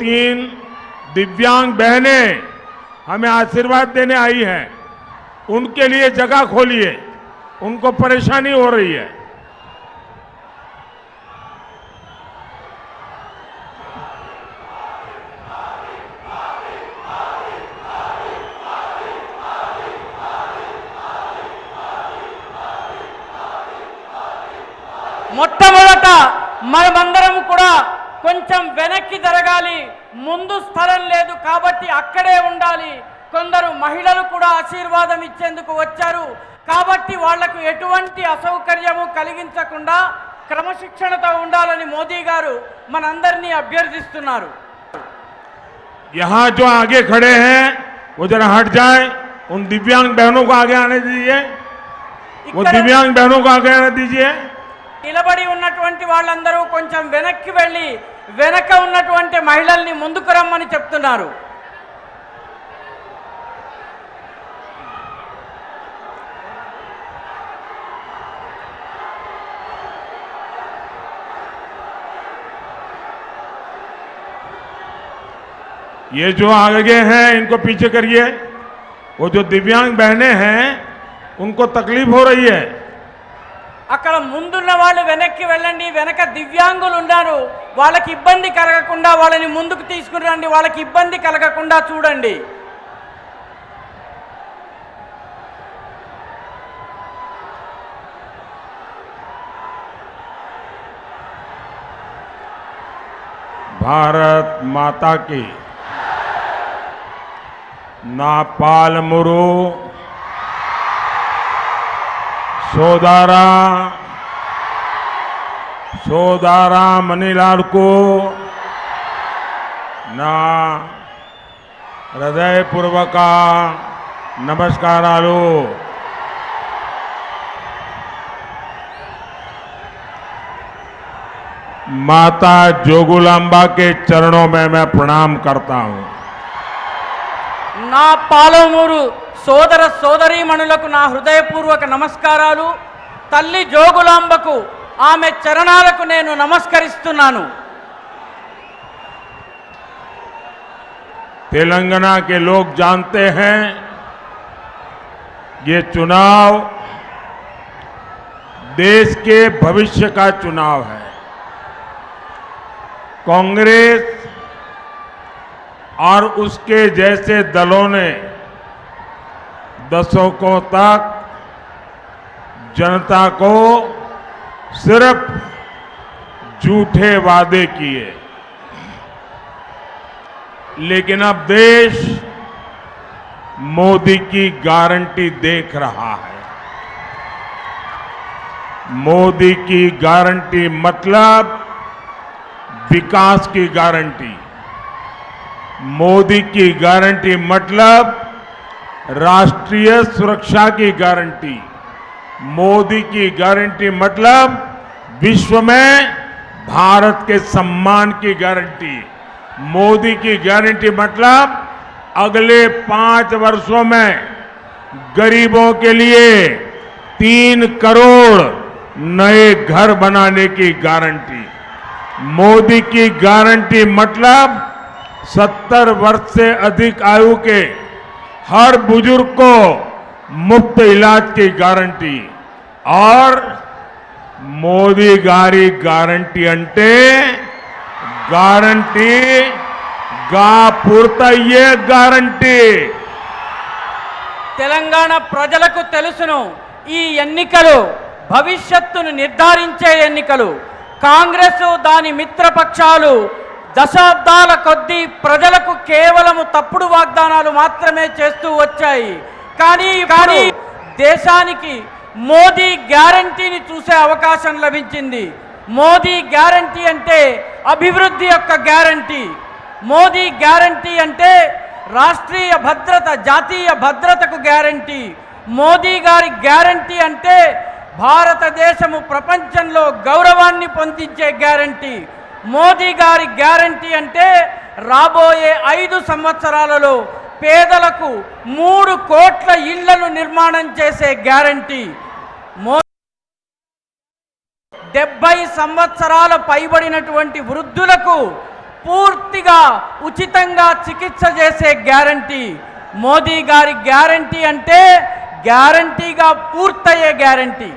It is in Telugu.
तीन दिव्यांग बहनें हमें आशीर्वाद देने आई हैं उनके लिए जगह खोलिए उनको परेशानी हो रही है మొట్టమొదట మనమందరం కూడా కొంచెం వెనక్కి జరగాలి ముందు స్థలం లేదు కాబట్టి అక్కడే ఉండాలి కొందరు మహిళలు కూడా ఆశీర్వాదం ఇచ్చేందుకు వచ్చారు కాబట్టి వాళ్లకు ఎటువంటి అసౌకర్యము కలిగించకుండా క్రమశిక్షణతో ఉండాలని మోదీ గారు మనందరినీ అభ్యర్థిస్తున్నారు यहाँ जो आगे खड़े हैं वो जरा हट जाए उन दिव्यांग बहनों को आगे आने दीजिए वो ఇక్కడ दिव्यांग बहनों को आगे आने दीजिए నిలబడి ఉన్నటువంటి వాళ్ళందరూ కొంచెం వెనక్కి వెళ్ళి వెనక ఉన్నటువంటి మహిళల్ని ముందుకు రమ్మని చెప్తున్నారు ये जो आगे हैं इनको पीछे करिए वो जो दिव्यांग बहनें हैं उनको तकलीफ हो रही है అక్కడ ముందున్న వాళ్ళు వెనక్కి వెళ్ళండి వెనక దివ్యాంగులు ఉన్నారు వాళ్ళకి ఇబ్బంది కలగకుండా వాళ్ళని ముందుకు తీసుకుని రండి వాళ్ళకి ఇబ్బంది కలగకుండా చూడండి. భారత్ మాతాకి నా పాలమురు సోదారా సోదారా మణిలాల్కు నా హృదయపూర్వక నమస్కారాలు माता जोगुलांबा के चरणों में मैं प्रणाम करता हूं నా పాలమూరు సోదర సోదరీమణులకు నా హృదయపూర్వక నమస్కారాలు తల్లి జోగులాంబకు ఆమె చరణాలకు నేను నమస్కరిస్తున్నాను तेलंगाना के लोग जानते हैं ये चुनाव देश के भविष्य का चुनाव है कांग्रेस और उसके जैसे दलों ने दशकों तक जनता को सिर्फ़ झूठे वादे किए। लेकिन अब देश मोदी की गारंटी देख रहा है। मोदी की गारंटी मतलब विकास की गारंटी। मोदी की गारंटी मतलब राष्ट्रीय सुरक्षा की गारंटी। मोदी की गारंटी मतलब विश्व में भारत के सम्मान की गारंटी। मोदी की गारंटी मतलब अगले पाँच वर्षों में गरीबों के लिए तीन करोड़ नए घर बनाने की गारंटी। मोदी की गारंटी मतलब सत्तर वर्ष से अधिक आयु के हर बुज़ुर्ग को मुफ़्त इलाज की गारंटी। और మోదీ గారి గ్యారంటీ అంటే గ్యారంటీ గా పూర్తయ్యే గ్యారంటీ తెలంగాణ ప్రజలకు తెలుసును ఈ ఎన్నికలు భవిష్యత్తును నిర్ధారించే ఎన్నికలు. కాంగ్రెస్ దాని మిత్రపక్షాలు దశాబ్దాల కొద్దీ ప్రజలకు కేవలము తప్పుడు వాగ్దానాలు మాత్రమే చేస్తూ వచ్చాయి. కానీ కానీ దేశానికి మోదీ గ్యారంటీని చూసే అవకాశం లభించింది. మోదీ గ్యారంటీ అంటే అభివృద్ధి యొక్క గ్యారంటీ. మోదీ గ్యారంటీ అంటే రాష్ట్రీయ భద్రత జాతీయ భద్రతకు గ్యారంటీ. మోదీ గారి గ్యారంటీ అంటే భారతదేశము ప్రపంచంలో గౌరవాన్ని పొందించే గ్యారంటీ. మోదీ గారి గ్యారంటీ అంటే రాబోయే ఐదు సంవత్సరాలలో పేదలకు మూడు కోట్ల ఇళ్ళను నిర్మాణం చేసే గ్యారంటీ. మో డెబ్బై సంవత్సరాల పైబడినటువంటి వృద్ధులకు పూర్తిగా ఉచితంగా చికిత్స చేసే గ్యారంటీ. మోదీ గారి గ్యారంటీ అంటే గ్యారంటీగా పూర్తయ్యే గ్యారంటీ.